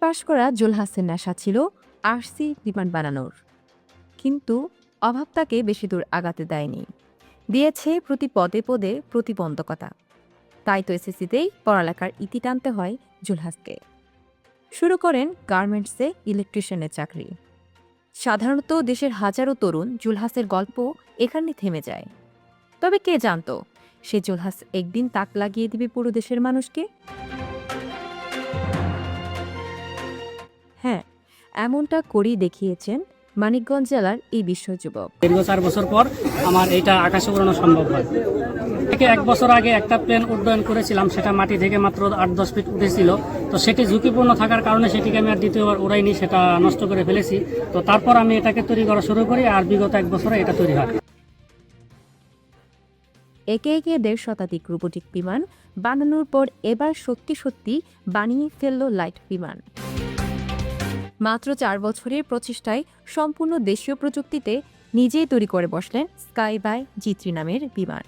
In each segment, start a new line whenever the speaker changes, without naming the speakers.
পাশ করা জুলহাসের নেশা ছিল আরসি বিমান বানানোর। কিন্তু অভাব তাকে বেশি দূর আগাতে দেয়নি। দিয়েছে প্রতি পদে পদে প্রতিবন্ধকতা। তাই তো এসএসসিতেই পড়ালেখার ইতি টানতে হয় জুলহাসকে শুরু করেন গার্মেন্টসে ইলেকট্রিশিয়ানের চাকরি। সাধারণত দেশের হাজারো তরুণ জুলহাসের গল্প এখানে থেমে যায়। তবে কে জানতো, সে জুলহাস একদিন তাক লাগিয়ে দিবে পুরো দেশের মানুষকে? হ্যাঁ এমনটা করেই দেখিয়েছেন মানিকগঞ্জ জেলার এই বিস্ময় যুবক।
দীর্ঘ চার বছর পর আমার এটা আকাশে উড়ানো সম্ভব হয়। থেকে এক বছর আগে একটা প্লেন উড্ডয়ন করেছিলাম সেটা মাটি থেকে মাত্র আট দশ ফিট উঠেছিল। তো সেটি ঝুঁকিপূর্ণ থাকার কারণে সেটিকে আমি আর দ্বিতীয়বার উড়াইনি সেটা নষ্ট করে ফেলেছি। তো তারপর আমি এটাকে তৈরি করা শুরু করি আর বিগত এক বছরে এটা তৈরি হয়।
একে একে দেড় শতাধিক রোবোটিক বিমান বানানোর পর এবার সত্যি সত্যি বানিয়ে ফেলল লাইট বিমান। মাত্র চার বছরের প্রচেষ্টায় সম্পূর্ণ দেশীয় প্রযুক্তিতে নিজেই তৈরি করে বসলেন স্কাই বাই জিত্রি নামের বিমান।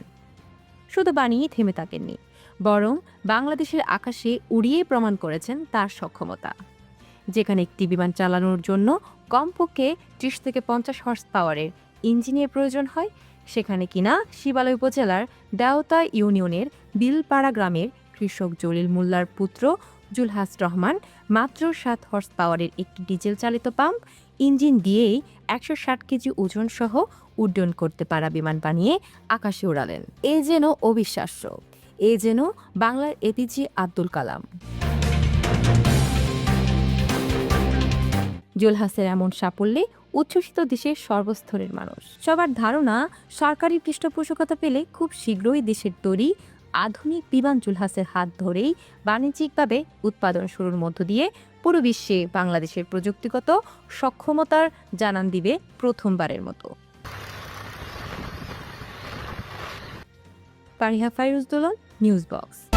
শুধু বানিয়ে থেমে থাকেননি, বরং বাংলাদেশের আকাশে উড়িয়ে প্রমাণ করেছেন তার সক্ষমতা। যেখানে একটি বিমান চালানোর জন্য কমপক্ষে ত্রিশ থেকে পঞ্চাশ হর্স পাওয়ারের ইঞ্জিনের প্রয়োজন হয়, সেখানে কিনা শিবালয় উপজেলার দেওতা ইউনিয়নের বিলপাড়া গ্রামের কৃষক জলিল মোল্লার পুত্র জুলহাস রহমান, মাত্র সাত হর্স পাওয়ারের একটি ডিজেল চালিত পাম্প ইঞ্জিন দিয়েই একশো ষাট কেজি ওজন সহ উড্ডয়ন করতে পারা বিমান বানিয়ে আকাশে উড়ালেন। এ যেন অবিশ্বাস্য। এ যেন বাংলার এপিজে আব্দুল কালাম। জুলহাসের এমন সাফল্যে উচ্ছ্বসিত দেশের সর্বস্তরের মানুষ। সবার ধারণা, সরকারি পৃষ্ঠপোষকতা পেলে খুব শীঘ্রই দেশের তৈরি আধুনিক বিমান জুলহাসের হাত ধরেই বাণিজ্যিকভাবে উৎপাদন শুরুর মধ্য দিয়ে পুরো বিশ্বে বাংলাদেশের প্রযুক্তিগত সক্ষমতার জানান দিবে প্রথমবারের মতো। Pariha Fairuz Dolon, news box.